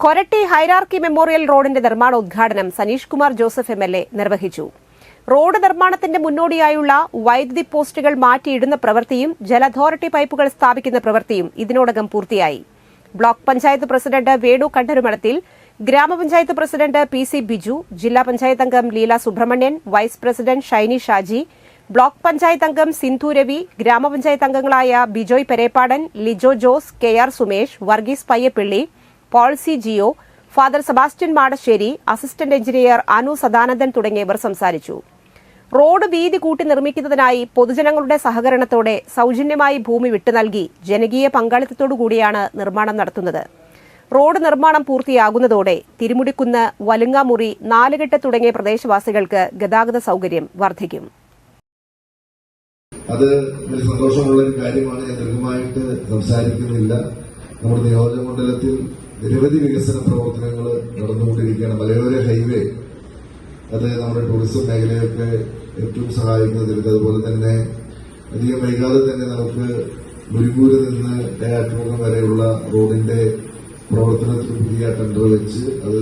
Koratty hierarchy memorial റോഡിന്റെ നിർമ്മാണ ഉദ്ഘാടനം Saneesh Kumar Joseph M L A നിർവഹിച്ചു. റോഡ് നിർമ്മാണത്തിന്റെ മുന്നോടിയായുള്ള വൈദ്യുതി പോസ്റ്റുകൾ മാറ്റിയിടുന്ന പ്രവൃത്തിയും ജല അതോറിറ്റി പൈപ്പുകൾ സ്ഥാപിക്കുന്ന പ്രവൃത്തിയും ഇതിനോടകം പൂർത്തിയായി. ബ്ലോക്ക് പഞ്ചായത്ത് പ്രസിഡന്റ് വേണു കണ്ടരുമളത്തിൽ ഗ്രാമപഞ്ചായത്ത് പ്രസിഡന്റ് പി സി ബിജു ജില്ലാ പഞ്ചായത്ത് അംഗം Leela Subrahmanyan vice president Shiny Shaji block panchayat അംഗം സിന്ധു രവി ഗ്രാമപഞ്ചായത്ത് അംഗങ്ങളായ Bijoy Perepadan Lijo Jose K R Sumesh Varghese Payyappilly Paul C Jio father Sebastian Madassery assistant engineer Anu Sadanandan തുടങ്ങിയവർ സംസാരിച്ചു. Road വീതി കൂട്ടി നിർമ്മിക്കുന്നതിനായി പൊതുജനങ്ങളുടെ സഹകരണത്തോടെ സൌജന്യമായി ഭൂമി വിട്ടു നൽകി ജനകീയ പങ്കാളിത്തത്തോടുകൂടിയാണ് നിർമ്മാണം നടത്തുന്നത്. റോഡ് നിർമ്മാണം പൂർത്തിയാകുന്നതോടെ തിരുമുടിക്കുന്ന് വലുങ്ങാമുറി നാലുകെട്ട് തുടങ്ങിയ പ്രദേശവാസികൾക്ക് ഗതാഗത സൌകര്യം വർദ്ധിക്കും. അത് വലിയ സന്തോഷമുള്ള ഒരു കാര്യമാണ്. ഞാൻ ദീർഘമായിട്ട് സംസാരിക്കുന്നില്ല. നമ്മുടെ നിയോജക മണ്ഡലത്തിൽ നിരവധി വികസന പ്രവർത്തനങ്ങൾ നടന്നുകൊണ്ടിരിക്കുകയാണ്. മലയോര ഹൈവേ അത് നമ്മുടെ ടൂറിസം മേഖലയൊക്കെ ഏറ്റവും സഹായിക്കുന്ന അതുപോലെ തന്നെ അധികം വൈകാതെ തന്നെ നമുക്ക് മുരിങ്ങൂരിൽ നിന്ന് ഡയാറ്റുമുഖം വരെയുള്ള റോഡിന്റെ പ്രവർത്തനത്തിന് പുതിയ ടെൻഡർ വെച്ച് അത്